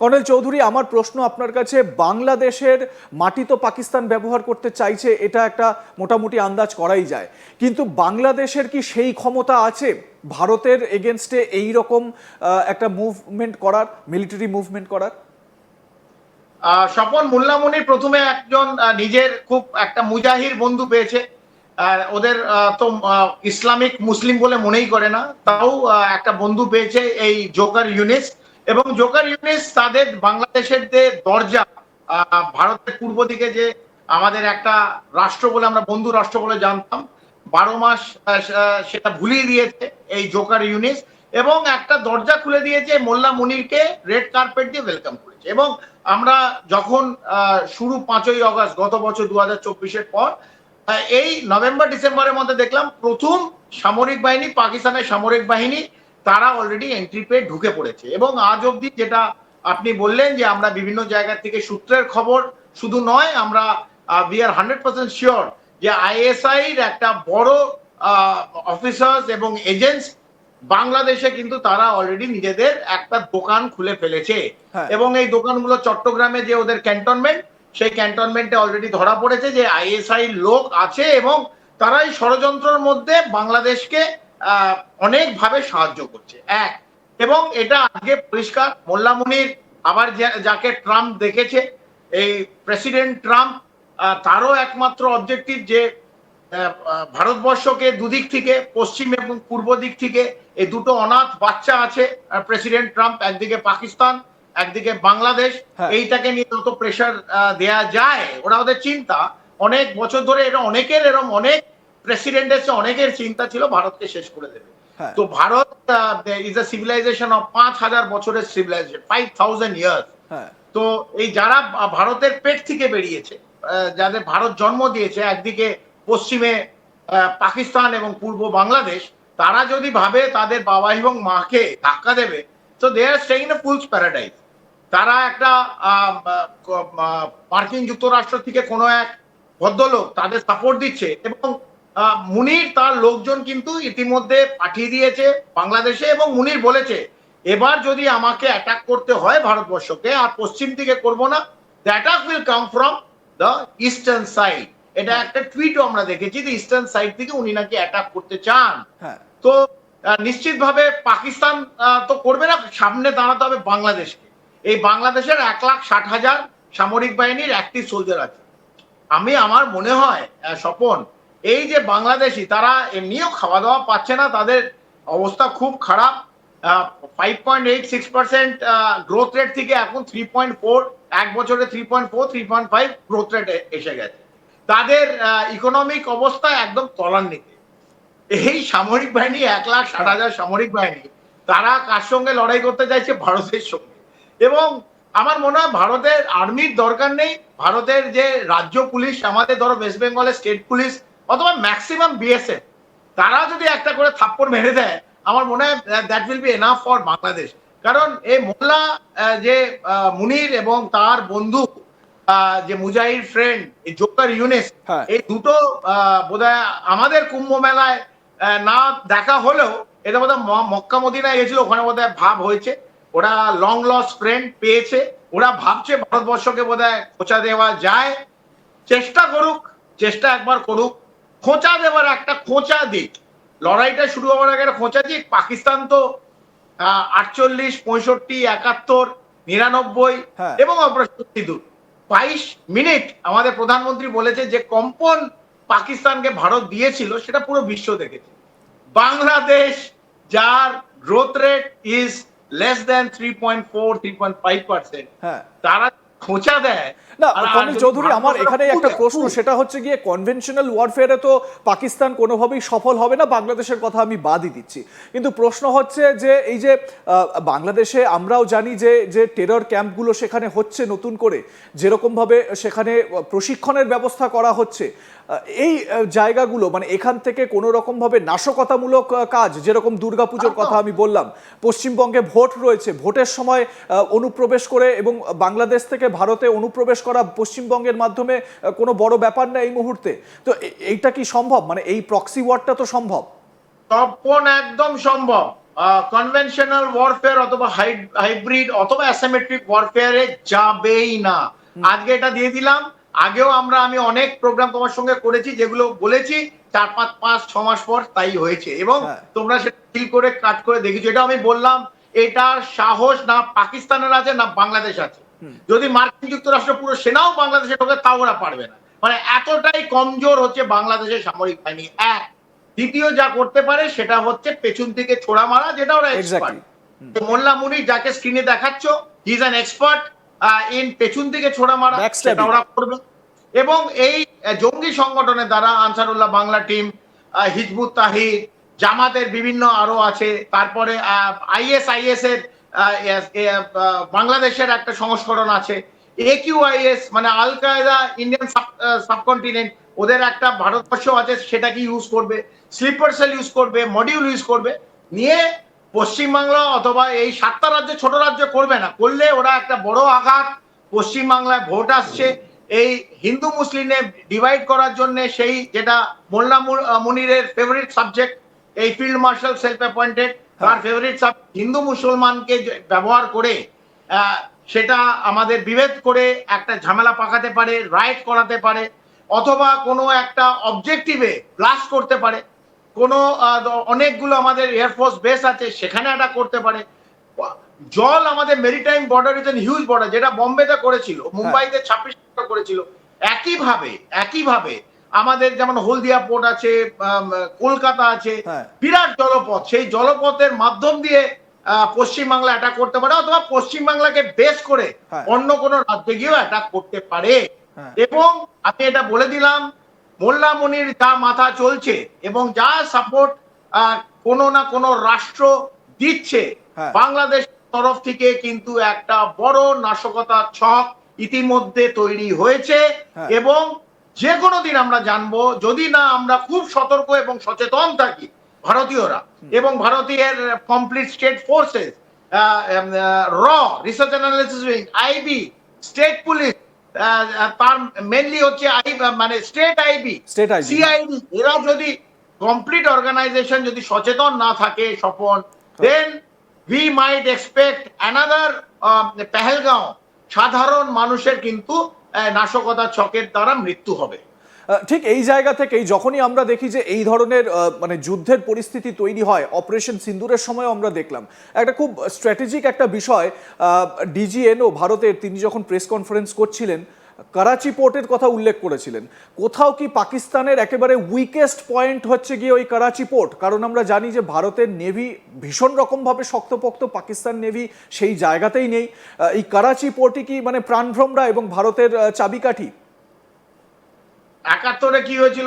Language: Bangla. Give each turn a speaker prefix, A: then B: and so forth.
A: কর্নেল চৌধুরী, আমার প্রশ্ন আপনার কাছে, বাংলাদেশের মাটি তো পাকিস্তান ব্যবহার করতে চাইছে, এটা একটা মোটামুটি আন্দাজ করাই যায়। কিন্তু বাংলাদেশের কি সেই ক্ষমতা আছে? ভারতের এগেনস্টে এই রকম একটা মুভমেন্ট করার মিলিটারি মুভমেন্ট করার?
B: স্বপন মোল্লামণি প্রথমে একজন নিজের খুব একটা মুজাহির বন্ধু পেয়েছে। ওদের তো ইসলামিক মুসলিম বলে মনেই করে না। তাও একটা বন্ধু পেয়েছে এই জোকার ইউনিস এবং জোকার ইউনিস তাদের বাংলাদেশের যে দরজা ভারতের পূর্ব দিকে যে আমাদের একটা রাষ্ট্র বলে আমরা বন্ধু রাষ্ট্র বলে জানতাম, বারো মাস সেটা ভুলিয়ে দিয়েছে এই জোকার ইউনিস এবং একটা দরজা খুলে দিয়েছে মোল্লা মুনিরকে রেড কার্পেট দিয়ে ওয়েলকাম করেছে। এবং আমরা যখন শুরু পাঁচই অগস্ট গত বছর দু হাজার চব্বিশের পর এই নভেম্বর, ডিসেম্বরের মধ্যে দেখলাম প্রথম সামরিক বাহিনী, পাকিস্তানের সামরিক বাহিনী তারা অলরেডি এন্ট্রি পেয়ে ঢুকে পড়েছে এবং আজ অবধি যেটা আপনি বললেন যে আমরা বিভিন্ন জায়গা থেকে সূত্রের খবর শুধু নয় আমরা we are hundred percent sure যে আইএসআই এর একটা বড় অফিসার্স এবং এজেন্টস বাংলাদেশে কিন্তু তারা অলরেডি নিজেদের একটা দোকান খুলে ফেলেছে
A: হ্যাঁ।
B: এবং এই দোকানগুলো চট্টগ্রামে যে ওদের ক্যান্টনমেন্ট সেই ক্যান্টনমেন্টে অলরেডি ধরা পড়েছে যে আইএসআই লোক আছে এবং তারাই ষড়যন্ত্রের মধ্যে বাংলাদেশকে অনেকভাবে সাহায্য করছে। এক এবং এটা আজকে পরিষ্কার মোল্লা মুনির আবার যাকে ট্রাম্প দেখেছে এই প্রেসিডেন্ট ট্রাম্প তারও একমাত্র অবজেক্টিভ যে ভারতবর্ষকে দুদিক থেকে পশ্চিম এবং পূর্ব দিক থেকে এই দুটো অনাথ বাচ্চা আছে প্রেসিডেন্ট ট্রাম্প একদিকে পাকিস্তান একদিকে বাংলাদেশ।
A: হ্যাঁ।
B: এইটাকে নিয়ে যত প্রেশার দেয়া যায় ওরা ওদের চিন্তা। অনেক বছর ধরে এটা অনেকের এরকম অনেক প্রেসিডেন্ট এসে অনেকের চিন্তা ছিল ভারতকে শেষ করে দেবে।
A: হ্যাঁ।
B: তো Bharat is a civilization of পাঁচ হাজার বছরের সিভিলাইজেশন ফাইভ থাউজেন্ড ইয়ার্স তো এই যারা ভারতের পেট থেকে বেরিয়েছে যাদের ভারত জন্ম দিয়েছে একদিকে পশ্চিমে পাকিস্তান এবং পূর্ব বাংলাদেশ তারা যদি ভাবে তাদের বাবা এবং মাকে ধাক্কা দেবে তো they are staying fool's paradise তারা একটা মার্কিন যুক্তরাষ্ট্র থেকে কোনো এক ভদ্রলোক তাদের সাপোর্ট দিচ্ছে এবং মুনির তার লোকজন কিন্তু ইতিমধ্যে পাঠিয়ে দিয়েছে বাংলাদেশে এবং মুনির বলেছে এবার যদি আমাকে অ্যাটাক করতে হয় ভারতবর্ষকে আর পশ্চিম দিকে করব না the attack will come from the eastern side এটা একটা টুইটও আমরা দেখেছি যে ইস্টার্ন সাইড থেকে উনি নাকি অ্যাটাক করতে চান।
A: হ্যাঁ।
B: তো নিশ্চিতভাবে পাকিস্তান তো করবে না সামনে দাঁড়াতে হবে বাংলাদেশকে। এই বাংলাদেশের এক লাখ ষাট হাজার সামরিক বাহিনীর অ্যাক্টিভ সোলজার আছে। আমি আমার মনে হয় স্বপন এই যে বাংলাদেশি, তারা এমনিও খাওয়া দাওয়া পাচ্ছে না, তাদের অবস্থা খুব খারাপ। Five point eight six percent growth rate থেকে এখন থ্রি পয়েন্ট ফোর এক বছরে three point four three point five growth rate এসে গেছে। তাদের ইকোনমিক অবস্থা একদম তলান্নিতে এই সামরিক বাহিনী, এক লাখ ষাট হাজার সামরিক বাহিনী, তারা কার সঙ্গে লড়াই করতে চাইছে? ভারতের সঙ্গে। এবং আমার মনে হয় ভারতের আর্মির দরকার নেই। ভারতের যে রাজ্য পুলিশ, আমাদের ধরো ওয়েস্ট বেঙ্গলের স্টেট পুলিশ অথবা ম্যাক্সিমাম বিএসএফ তারা যদি একটা করে থাপ্পড় মেরে দেয় আমার মনে হয় that will be enough for Bangladesh কারণ এই মোল্লা যে মুনির এবং তার বন্ধু যে মুজাহির ফ্রেন্ড জোকার ইউনিস। এই দুটো বোধহয় আমাদের কুম্ভ মেলায় না দেখা হলেও এটা বোধহয় মক্কা মদিনায় গেছিল ওখানে বোধহয় ভাব হয়েছে। ওরা লং লস ফ্রেন্ড পেয়েছে। ওরা ভাবছে ভারতবর্ষকে বোধহয় খোঁচা দেওয়া যায়। চেষ্টা করুক চেষ্টা একবার করুক। খোঁচা দেওয়ার একটা খোঁচা দিক। লড়াইটা শুরু হওয়ার আগে একটা খোঁচা দিক। পাকিস্তান তো আটচল্লিশ পঁয়ষট্টি একাত্তর নিরানব্বই
A: হ্যাঁ।
B: এবং অপারেশন সিঁদুর বাইশ মিনিট আমাদের প্রধানমন্ত্রী বলেছে যে কম্পন পাকিস্তানকে ভারত দিয়েছিল সেটা পুরো বিশ্ব দেখেছে। বাংলাদেশ যার growth rate is less than three point four three point five percent তারা খোঁচা দেয়
A: না
B: যদি
A: চৌধুরী আমার এখানে একটা প্রশ্ন সেটা হচ্ছে গিয়ে কনভেনশনাল ওয়ারফেয়ারে তো পাকিস্তান কোনোভাবেই সফল হবে না বাংলাদেশের কথা আমি বাদই দিচ্ছি। কিন্তু প্রশ্ন হচ্ছে যে এই যে বাংলাদেশে আমরাও জানি যে যে টেরর ক্যাম্পগুলো সেখানে হচ্ছে নতুন করে যেরকমভাবে সেখানে প্রশিক্ষণের ব্যবস্থা করা হচ্ছে এই জায়গাগুলো মানে এখান থেকে কোনো রকমভাবে নাশকতামূলক কাজ যেরকম দুর্গাপুজোর কথা আমি বললাম পশ্চিমবঙ্গে ভোট রয়েছে ভোটের সময় অনুপ্রবেশ করে এবং বাংলাদেশ থেকে ভারতে অনুপ্রবেশ করা পশ্চিমবঙ্গের মাধ্যমে কোনো বড় ব্যাপার না এই মুহূর্তে? তো এইটা কি সম্ভব? মানে এই প্রক্সি ওয়ার্ডটা তো সম্ভব?
B: তপন একদম সম্ভব। কনভেনশনাল ওয়ারফেয়ার অথবা হাইব্রিড অথবা অ্যাসিমেট্রিক ওয়ারফেয়ারে যাবেই না। আজকে এটা দিয়ে দিলাম। আগেও আমরা আমি অনেক প্রোগ্রাম তোমার সঙ্গে করেছি যেগুলো বলেছি চার পাঁচ পাঁচ ছ মাস পর তাই হয়েছে। এবং
A: হ্যাঁ।
B: তোমরা সেটা ফিল করে কাট করে দেখেছ এটা আমি বললাম এটার সাহস না পাকিস্তানের আছে না বাংলাদেশ আছে। যদি মার্কিন যুক্তরাষ্ট্র পুরো সেনাও বাংলাদেশে ঢোকে তাও ওরা পারবে না। মানে এতটাই কমজোর হচ্ছে বাংলাদেশের সামরিক বাহিনী। এক দ্বিতীয় যা করতে পারে সেটা হচ্ছে পেছন থেকে ছোড়া মারা যেটা ওরা এক্সপার্ট মোল্লা মুনি যাকে স্ক্রিনে দেখাচ্ছ ইজ অ্যান এক্সপার্ট ইন পেছন থেকে ছোড়া মারা সেটা ওরা করবে। এবং এই জঙ্গি সংগঠনের দ্বারা আনসারুল্লাহ বাংলা টিম হিজবুত তাহির জামাতের বিভিন্ন আরও আছে। তারপরে আইএস আইএস এর বাংলাদেশের একটা সংস্করণ আছে। একিউআইএস মানে আল কায়দা ইন্ডিয়ান সাবকন্টিনেন্ট ওদের একটা ভারতবর্ষ আছে সেটাকে ইউজ করবে? স্লিপার সেল ইউজ করবে মডিউল ইউজ করবে। নিয়ে পশ্চিমবাংলা অথবা এই সাতটা রাজ্য, ছোট রাজ্য করবে না। করলে ওরা একটা বড় আঘাত। পশ্চিমবাংলায় ভোট আসছে। এই হিন্দু মুসলিমে ডিভাইড করার জন্য সেই যেটা মোল্লা মুনিরের ফেভারিট সাবজেক্ট এই ফিল্ড মার্শাল সেলফ অ্যাপয়েন্টেড তার ফেভারিট হিন্দু মুসলমানকে ব্যবহার করে সেটা আমাদের বিভেদ করে একটা ঝামেলা পাকাতে পারে রাইট করাতে পারে, অথবা কোনো একটা অবজেক্টিভে ব্লাস্ট করতে পারে। কোনো অনেকগুলো আমাদের এয়ারফোর্স বেস আছে, সেখানে এটা করতে পারে। জল আমাদের maritime border is huge border যেটা বোম্বেতে করেছিল মুম্বাইতে ছাব্বিশ করেছিল। একইভাবে একইভাবে আমাদের যেমন হলদিয়া পোর্ট আছে কলকাতা আছে
A: হ্যাঁ।
B: বিরাট জলপথ সেই জলপথের মাধ্যম দিয়ে পশ্চিমবাংলা অ্যাটাক করতে পারে অথবা পশ্চিমবাংলাকে বেশ করে
A: হ্যাঁ।
B: অন্য কোনো রাজ্যে গিয়েও অ্যাটাক করতে পারে
A: হ্যাঁ।
B: এবং আমি এটা বলে দিলাম মোল্লা মনির যা মাথা চলছে এবং যা সাপোর্ট কোনো না কোনো রাষ্ট্র দিচ্ছে। বাংলাদেশ তরফ থেকে কিন্তু একটা বড় নাশকতা ছক ইতিমধ্যে তৈরি হয়েছে
A: হ্যাঁ।
B: এবং যে কোনো দিন আমরা জানব যদি না আমরা খুব সতর্ক এবং সচেতন থাকি ভারতীয়রা। এবং ভারতীয়ের কমপ্লিট স্টেট ফোর্সেস র research analysis wing IB state police তার মেনলি হচ্ছে আই মানে স্টেট আইবি সিআইডি এরা যদি কমপ্লিট অর্গানাইজেশন যদি সচেতন না থাকে Swapan then we might expect another Pahalgam. সাধারণ মানুষের কিন্তু নাশকতা ছকের দ্বারা মৃত্যু হবে।
A: ঠিক এই জায়গা থেকেই যখনই আমরা দেখি যে এই ধরনের মানে যুদ্ধের পরিস্থিতি তৈরি হয়, অপারেশন সিন্দুরের সময় আমরা দেখলাম। একটা খুব স্ট্র্যাটেজিক একটা বিষয় ডিজিএনও ভারতের, তিনি যখন প্রেস কনফারেন্স করছিলেন করাচি পোর্টের কথা উল্লেখ করেছিলেন। কোথাও কি পাকিস্তানের একেবারে উইকেস্ট পয়েন্ট হচ্ছে গিয়ে ওই করাচি পোর্ট? কারণ আমরা জানি যে ভারতের নেভি ভীষণ রকমভাবে শক্তপোক্ত, পাকিস্তান নেভি সেই জায়গাতেই নেই। এই করাচি পোর্টই কি মানে প্রাণভ্রমরা এবং ভারতের চাবিকাঠি?
B: একাত্তরে কি হয়েছিল?